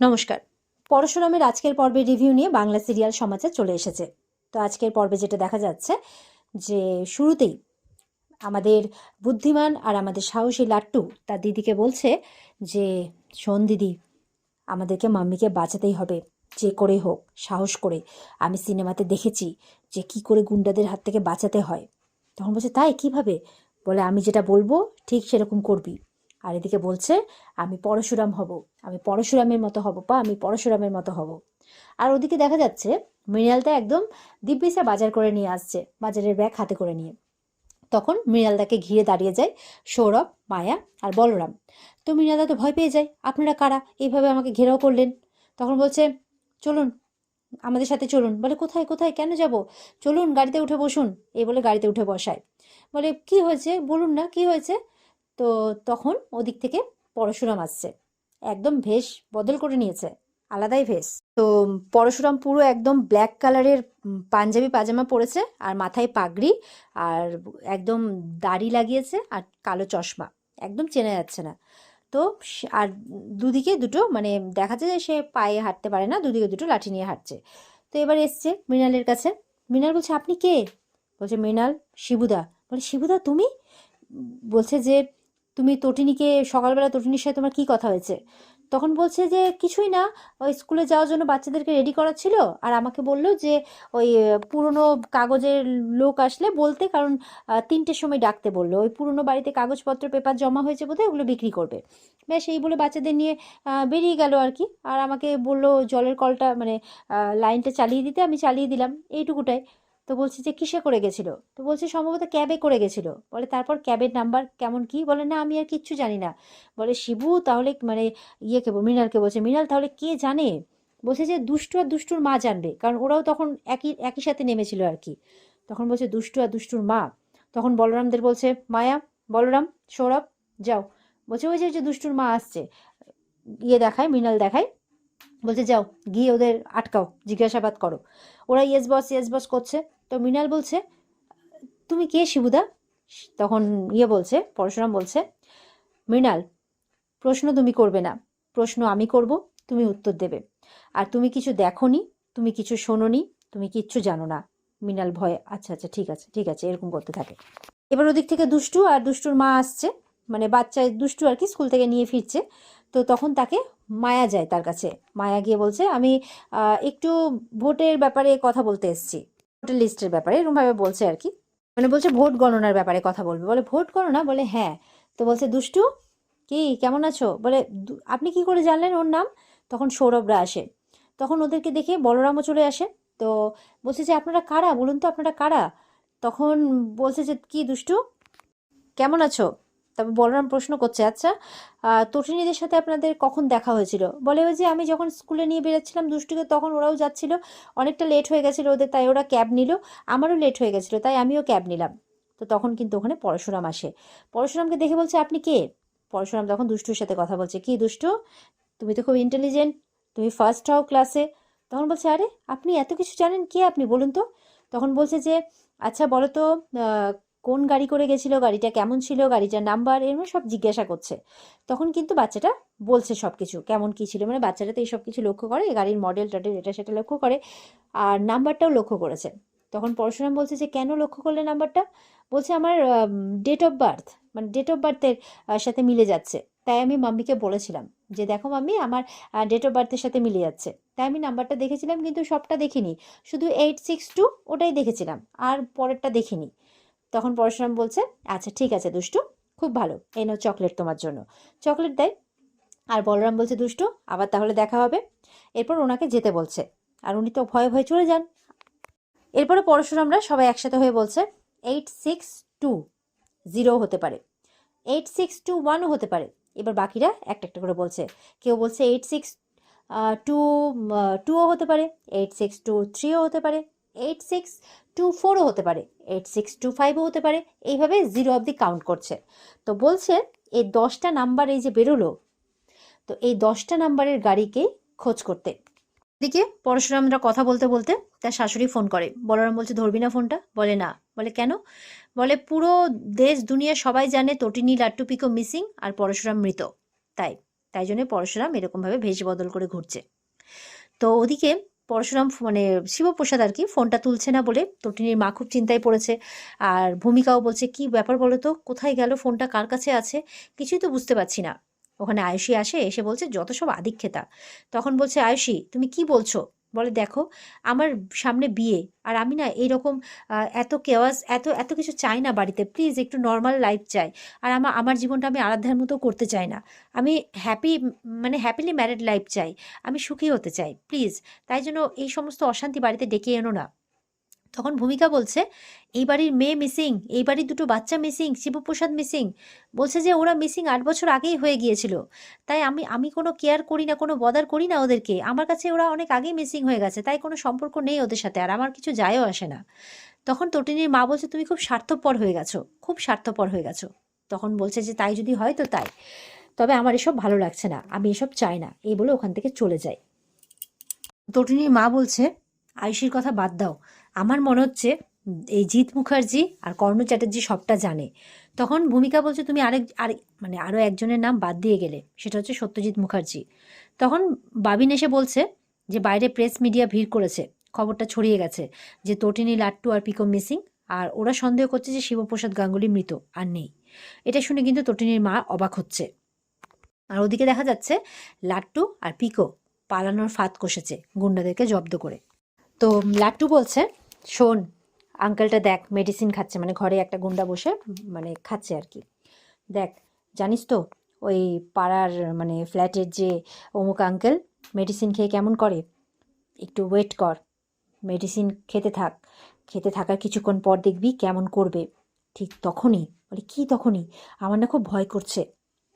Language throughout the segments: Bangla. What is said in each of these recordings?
নমস্কার। পরশুরামের আজকের পর্বে রিভিউ নিয়ে বাংলা সিরিয়াল সমাচার চলে এসেছে। তো আজকের পর্বে যেটা দেখা যাচ্ছে, যে শুরুতেই আমাদের বুদ্ধিমান আর আমাদের সাহসী লাট্টু তার দিদিকে বলছে যে, শোন দিদি, আমাদেরকে মাম্মিকে বাঁচাতেই হবে। যে করে হোক, সাহস করে। আমি সিনেমাতে দেখেছি যে কি করে গুন্ডাদের হাত থেকে বাঁচাতে হয়। তখন বলছে, তাই? কীভাবে? বলে, আমি যেটা বলব, ঠিক সেরকম করবি। আর এদিকে বলছে, আমি পরশুরাম হব, আমি পরশুরামের মতো হব বা আমি পরশুরামের মতো হব। আর ওদিকে দেখা যাচ্ছে, মৃণালদা একদম দিব্যিসা বাজার করে নিয়ে আসছে, বাজারের ব্যাগ হাতে করে নিয়ে। তখন মৃণালদাকে ঘিরে দাঁড়িয়ে যায় সৌরভ, মায়া আর বলরাম। তো মৃণালদা তো ভয় পেয়ে যায়, আপনারা কারা? এইভাবে আমাকে ঘেরাও করলেন? তখন বলছে, চলুন, আমাদের সাথে চলুন। বলে, কোথায় কোথায়? কেন যাব? চলুন, গাড়িতে উঠে বসুন। এই বলে গাড়িতে উঠে বসায়। বলে, কি হয়েছে? বলুন না, কি হয়েছে? তো তখন ওদিক থেকে পরশুরাম আসছে। একদম ভেষ বদল করে নিয়েছে, আলাদাই ভেষ। তো পরশুরাম পুরো একদম ব্ল্যাক কালারের পাঞ্জাবি পাজামা পরেছে আর মাথায় পাগড়ি আর একদম দাড়ি লাগিয়েছে আর কালো চশমা, একদম চেনা যাচ্ছে না। তো আর দুদিকে দুটো মানে দেখা যায় সে পায়ে হাঁটতে পারে না, দুদিকে দুটো লাঠি নিয়ে হাঁটছে। তো এবার এসছে মৃণালের কাছে, মৃণাল বলছে, আপনি কে? বলছে, মৃণাল শিবুদা। বলে, শিবুদা তুমি? বলছে যে তুমি তটিনীকে সকালবেলা তটিনীর সাথে তোমার কি কথা হয়েছে? তখন বলছে যে, কিছুই না, ওই স্কুলে যাওয়ার জন্য বাচ্চাদেরকে রেডি করা ছিল, আর আমাকে বলল যে, ওই পুরনো কাগজের লোক আসলে বলতে, কারণ তিনটের সময় ডাকতে বলল। ওই পুরনো বাড়িতে কাগজপত্র, পেপার জমা হয়েছে বোধহয়, ওগুলো বিক্রি করবে। ব্যাস, এই বলে বাচ্চাদের নিয়ে বেরিয়ে গেল আর কি। আর আমাকে বলল, জলের কলটা মানে লাইনটা চালিয়ে দিতে, আমি চালিয়ে দিলাম। এইটুকুটাই। তো বলছে যে কিসে করে গেছিল? তো বলছে সম্ভবত ক্যাবে করে গেছিল। বলে, তারপর ক্যাবের নাম্বার কেমন কি? বলে, না, আমি আর কিচ্ছু জানি না। বলে, শিবু, তাহলে মানে ইয়েকে মৃণালকে বলছে? মৃণাল, তাহলে কে জানে? বলছে যে, দুষ্টু আর দুষ্টুর মা জানবে। কারণ ওরাও তখন একই একই সাথে নেমেছিল আর কি। তখন বলছে, দুষ্টু আর দুষ্টুর মা। তখন বলরামদের বলছে, মায়া, বলরাম, সৌরভ, যাও। বলছে, ওই যে দুষ্টুর মা আসছে। ইয়ে দেখায়, মৃণাল দেখায়। বলছে, যাও, গিয়ে ওদের আটকাও, জিজ্ঞাসাবাদ করো। ওরা ইয়েস বস ইয়েস বস করছে। তো মৃণাল বলছে, তুমি কে শিবুদা? তখন ইয়ে বলছে, পরশুরাম বলছে, মৃণাল, প্রশ্ন তুমি করবে না। প্রশ্ন আমি করব, তুমি উত্তর দেবে। আর তুমি কিছু দেখোনি, তুমি কিছু শোনোনি, তুমি কিচ্ছু জানো না মৃণাল ভয়ে আচ্ছা আচ্ছা ঠিক আছে ঠিক আছে, এরকম করতে থাকে। এবার ওদিক থেকে দুষ্টু আর দুষ্টুর মা আসছে। মানে বাচ্চা দুষ্টু আর কি স্কুল থেকে নিয়ে ফিরছে। তো তখন তাকে মায়া যায় তার কাছে। মায়া গিয়ে বলছে, আমি একটু ভোটের ব্যাপারে কথা বলতে এসেছি। ভোটার লিস্টের ব্যাপারে। এরকমভাবে বলছে আর কি। মানে বলছে ভোট গণনার ব্যাপারে কথা বলবে। বলে, ভোট গণনা? বলে হ্যাঁ। তো বলছে, দুষ্টু, কি, কেমন আছো? বলে আপনি কি করে জানলেন ওর নাম? তখন সৌরভরা আসে। তখন ওদেরকে দেখে বলরামও চলে আসে। তো বলছে যে, আপনারা কারা? বলুন তো আপনারা কারা? তখন বলছে যে, কি দুষ্টু? কেমন আছো? তারপর বলরাম প্রশ্ন করছে আচ্ছা তটিনীদের সাথে আপনাদের কখন দেখা হয়েছিল? বলে ওই যে আমি যখন স্কুলে নিয়ে বেরোচ্ছিলাম দুষ্টুকে তখন ওরাও যাচ্ছিল। অনেকটা লেট হয়ে গেছিল ওদের, তাই ওরা ক্যাব নিল। আমারও লেট হয়ে গেছিল, তাই আমিও ক্যাব নিলাম। তো তখন কিন্তু ওখানে পরশুরাম আসে। পরশুরামকে দেখে বলছে, আপনি কে? পরশুরাম তখন দুষ্টুর সাথে কথা বলছে, কি দুষ্টু? তুমি তো খুব ইন্টেলিজেন্ট তুমি ফার্স্ট হও ক্লাসে তখন বলছে, আরে, আপনি এত কিছু জানেন, কে আপনি বলুন তো? তখন বলছে যে আচ্ছা বলো তো কোন গাড়ি করে গেছিল, গাড়িটা কেমন ছিল, গাড়িটার নাম্বার, এরম সব জিজ্ঞাসা করছে। তখন কিন্তু বাচ্চাটা বলছে সব কিছু কেমন কি ছিল মানে বাচ্চাটা তো এইসব কিছু লক্ষ্য করে গাড়ির মডেল টডেল এটা সেটা লক্ষ্য করে, আর নাম্বারটাও লক্ষ্য করেছে। তখন পরশুরাম বলছে যে, কেন লক্ষ্য করলে নাম্বারটা? বলছে, আমার ডেট অফ বার্থ মানে ডেট অফ বার্থের সাথে মিলে যাচ্ছে। তাই আমি মাম্মিকে বলেছিলাম যে, দেখো মাম্মি, আমার ডেট অফ বার্থের সাথে মিলে যাচ্ছে। তাই আমি নাম্বারটা দেখেছিলাম কিন্তু সবটা দেখিনি, শুধু এইট সিক্স টু ওটাই দেখেছিলাম, আর পরেরটা দেখিনি। তখন পরশুরাম বলছে আচ্ছা ঠিক আছে দুষ্টু, খুব ভালো, এই চকলেট তোমার জন্য। চকলেট দেয়। আর বলরাম বলছে, দুষ্টু, আবার তাহলে দেখা হবে। এরপর ওনাকে যেতে বলছে, আর উনি তো ভয়ে ভয়ে চলে যান। এরপরে পরশুরামরা সবাই একসাথে হয়ে বলছে, এইট সিক্স টু জিরো হতে পারে। এইট সিক্স টু ওয়ানও হতে পারে। এবার বাকিরা একটা একটা করে বলছে, কেউ বলছে, এইট সিক্স টু টুও হতে পারে। এইট সিক্স টু থ্রিও হতে পারে। এইট সিক্স টু ফোরও হতে পারে এইট সিক্স টু ফাইভও হতে পারে, এইভাবে জিরো অবধি কাউন্ট করছে। তো বলছে, এই দশটা নাম্বার এই যে বেরোলো, তো এই দশটা নাম্বারের গাড়িকে খোঁজ করতে। এদিকে পরশুরামরা কথা বলতে বলতে তার শাশুড়ি ফোন করে। বলরাম বলছে, ধরবি না ফোনটা বলে, না। বলে, কেন? বলে, পুরো দেশ, দুনিয়া সবাই জানে তটিনী, লাট্টু, পিকো মিসিং আর পরশুরাম মৃত। তাই তাই জন্য পরশুরাম এরকমভাবে ভেষ বদল করে ঘুরছে। তো ওদিকে পরশুরাম মানে শিবপ্রসাদ আর কি ফোনটা তুলছে না বলে। তটিনীর মা খুব চিন্তায় পড়েছে। আর ভূমিকাও বলছে, কি ব্যাপার বলো তো? কোথায় গেল ফোনটা? কার কাছে আছে? কিছুই তো বুঝতে পারছি না। ওখানে আয়ুষী আসে, এসে বলছে, যত সব আদিক্ষেতা। তখন বলছে, আয়ুষী, তুমি কি বলছো? বলে, দেখো, আমার সামনে বিয়ে। আর আমি না এইরকম এত কেওয়াজ এত এত কিছু চাই না বাড়িতে। প্লিজ একটু নর্মাল লাইফ চাই। আর আমার আমার জীবনটা আমি আরাধ্যার মতো করতে চাই না। আমি হ্যাপি মানে হ্যাপিলি ম্যারিড লাইফ চাই। আমি সুখী হতে চাই। প্লিজ। তাই জন্য এই সমস্ত অশান্তি বাড়িতে ডেকে এনো না। তখন ভূমিকা বলছে, এই বাড়ির মেয়ে মিসিং এই বাড়ির দুটো বাচ্চা মিসিং শিবপ্রসাদ মিসিং বলছে যে, ওরা মিসিং আট বছর আগেই হয়ে গিয়েছিল। তাই আমি আমি কোনো কেয়ার করি না, কোনো বদার করি না ওদেরকে। আমার কাছে ওরা অনেক আগেই মিসিং হয়ে গেছে, তাই কোনো সম্পর্ক নেই ওদের সাথে, আর আমার কিছু যায়ও আসে না। তখন তটিনীর মা বলছে, তুমি খুব স্বার্থপর হয়ে গেছো, খুব স্বার্থপর হয়ে গেছো। তখন বলছে যে, তাই যদি হয় তো তাই, তবে আমার এসব ভালো লাগছে না, আমি এসব চাই না। এই বলে ওখান থেকে চলে যাই তটিনীর মা বলছে, আয়ুষীর কথা বাদ দাও আমার মনে হচ্ছে, এই জিৎ মুখার্জি আর কর্ণ চ্যাটার্জি সবটা জানে। তখন ভূমিকা বলছে, তুমি আরেক, আর মানে আরও একজনের নাম বাদ দিয়ে গেলে, সেটা হচ্ছে সত্যজিৎ মুখার্জি। তখন বাবিন এসে বলছে যে, বাইরে প্রেস মিডিয়া ভিড় করেছে, খবরটা ছড়িয়ে গেছে যে, তটিনী, লাট্টু আর পিকো মিসিং, আর ওরা সন্দেহ করছে যে, শিবপ্রসাদ গাঙ্গুলি মৃত, আর নেই। এটা শুনে কিন্তু তটিনীর মা অবাক হচ্ছে। আর ওদিকে দেখা যাচ্ছে, লাট্টু আর পিকো পালানোর ফাঁদ কষেছে গুন্ডাদেরকে জব্দ করে। তো লাট্টু বলছে শোন আঙ্কেলটা দেখ মেডিসিন খাচ্ছে মানে ঘরে একটা গুন্ডা বসে মানে খাচ্ছে আর কি। দেখ, জানিস তো, ওই পাড়ার মানে ফ্ল্যাটের যে অমুক আঙ্কেল মেডিসিন খেয়ে কেমন করে? একটু ওয়েট কর মেডিসিন খেতে থাক, খেতে থাকার কিছুক্ষণ পর দেখবি কেমন করবে। ঠিক তখনই, বলে, কি তখনই? আমার না খুব ভয় করছে।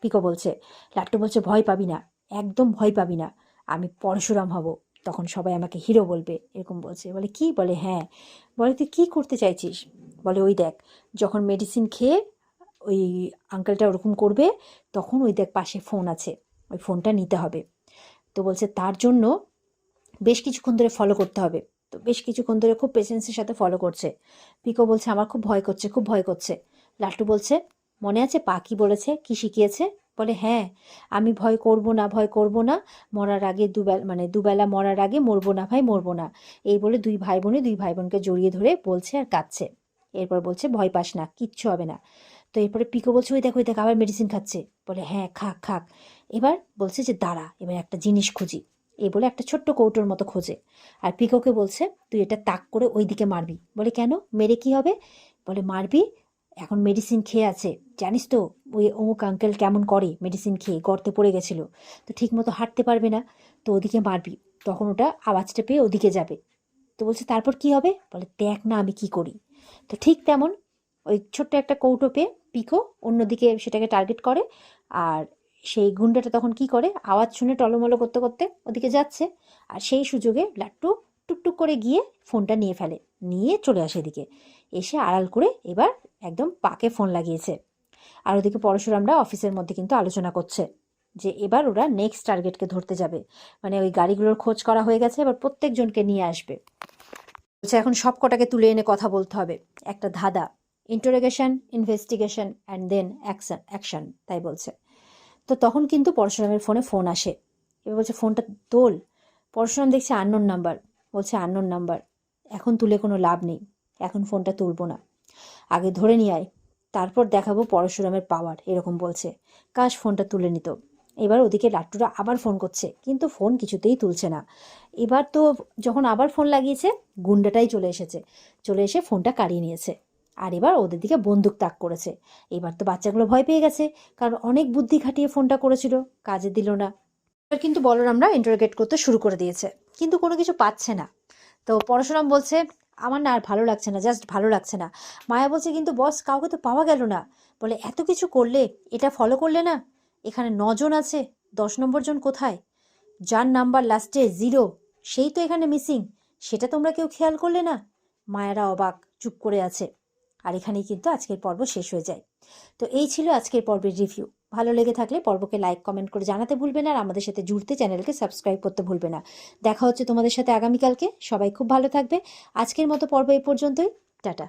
পিকো বলছে, লাট্টু বলছে, ভয় পাবি না, একদম ভয় পাবি না, আমি পরশুরাম হব। তখন সবাই আমাকে হিরো বলবে, এরকম বলছে। বলে, কি? বলে হ্যাঁ। বলে, তুই কী করতে চাইছিস? বলে, ওই দেখ, যখন মেডিসিন খেয়ে ওই আঙ্কেলটা ওরকম করবে, তখন ওই দেখ পাশে ফোন আছে, ওই ফোনটা নিতে হবে। তো বলছে, তার জন্য বেশ কিছুক্ষণ ধরে ফলো করতে হবে। তো বেশ কিছুক্ষণ ধরে খুব পেশেন্সের সাথে ফলো করছে। পিকো বলছে, আমার খুব ভয় করছে, খুব ভয় করছে। লাট্টু বলছে, মনে আছে পা কি বলেছে, কি শিখিয়েছে? বলে হ্যাঁ আমি ভয় করব না, ভয় করব না, মরার আগে দুবেলা মানে দুবেলা মরার আগে মরবো না ভাই, মরবো না। এই বলে দুই ভাই বোনে দুই ভাই বোনকে জড়িয়ে ধরে বলছে আর কাঁদছে। এরপর বলছে, ভয় পাস না, কিচ্ছু হবে না। তো এরপরে পিকো বলছে, ওই দেখো, ওই দেখ, আবার মেডিসিন খাচ্ছে। বলে হ্যাঁ খাক খাক। এবার বলছে যে, দাঁড়া, এবার একটা জিনিস খুঁজি। এই বলে একটা ছোট্ট কৌটোর মতো খোঁজে। আর পিকোকে বলছে, তুই এটা তাক করে ওই দিকে মারবি। বলে, কেন? মেরে কি হবে? বলে, মারবি এখন মেডিসিন খেয়ে আছে। জানিস তো, ওই অমুক আঙ্কেল কেমন করে মেডিসিন খেয়ে, গর্তে পড়ে গেছিল। তো ঠিক মতো হাঁটতে পারবে না। তো ওদিকে মারবি। তখন ওটা আওয়াজটা পেয়ে ওদিকে যাবে। তো বলছে, তারপর কি হবে? বলে, দেখ না আমি কি করি। তো ঠিক তেমন ওই ছোট্ট একটা কৌটো পেয়ে পিকো অন্যদিকে সেটাকে টার্গেট করে। আর সেই গুন্ডাটা তখন কি করে? আওয়াজ শুনে টলমলো করতে করতে ওদিকে যাচ্ছে। আর সেই সুযোগে লাট্টু টুকটুক করে গিয়ে ফোনটা নিয়ে ফেলে। নিয়ে চলে আসে এদিকে। এসে আড়াল করে এবার একদম পাকে ফোন লাগিয়েছে। আর ওদিকে পরশুরামরা অফিসের মধ্যে কিন্তু আলোচনা করছে যে এবার ওরা নেক্সট টার্গেটকে ধরতে যাবে। মানে ওই গাড়িগুলোর খোঁজ করা হয়ে গেছে, এবার প্রত্যেকজনকে নিয়ে আসবে। বলছে এখন সব কটাকে তুলে এনে কথা বলতে হবে। একটা ধাঁধা interrogation investigation and then action action তাই বলছে। তো তখন কিন্তু পরশুরামের ফোনে ফোন আসে। এবার বলছে ফোনটা তোল। পরশুরাম দেখছে আননোন নাম্বার বলছে আননোন নাম্বার এখন তুলে কোনো লাভ নেই। এখন ফোনটা তুলবো না। আগে ধরে নিয়ে আয়, তারপর দেখাবো পরশুরামের পাওয়ার, এরকম বলছে। কাশ ফোনটা তুলে নিত। এবার ওদিকে লাট্টুরা আবার ফোন করছে, কিন্তু ফোন কিছুতেই তুলছে না। এবার তো যখন আবার ফোন লাগিয়েছে, গুন্ডাটাই চলে এসেছে। চলে এসে ফোনটা কাড়িয়ে নিয়েছে। আর এবার ওদের দিকে বন্দুক তাক করেছে। এবার তো বাচ্চাগুলো ভয় পেয়ে গেছে, কারণ অনেক বুদ্ধি খাটিয়ে ফোনটা করেছিল, কাজে দিল না। এবার কিন্তু বলরামরা ইন্টারোগেট করতে শুরু করে দিয়েছে, কিন্তু কোনো কিছু পাচ্ছে না। তো পরশুরাম বলছে আমার না আর ভালো লাগছে না জাস্ট ভালো লাগছে না। মায়া বলছে, কিন্তু বস কাউকে তো পাওয়া গেল না। বলে, এত কিছু করলে? এটা ফলো করলে না? এখানে নজন আছে, দশ নম্বর জন কোথায়? যার নাম্বার লাস্টে জিরো সেই তো এখানে মিসিং সেটা তোমরা কেউ খেয়াল করলে না? মায়েরা অবাক, চুপ করে আছে। আর এখানেই কিন্তু আজকের পর্ব শেষ হয়ে যায়। তো এই ছিল আজকের পর্বের রিভিউ ভালো লেগে থাকলে পর্বকে লাইক কমেন্ট করে জানাতে ভুলবে না আর আমাদের সাথে জুড়তে চ্যানেলকে সাবস্ক্রাইব করতে ভুলবে না। দেখা হচ্ছে তোমাদের সাথে আগামীকালকে। সবাই খুব ভালো থাকবে। আজকের মতো পর্ব এই পর্যন্তই। টাটা।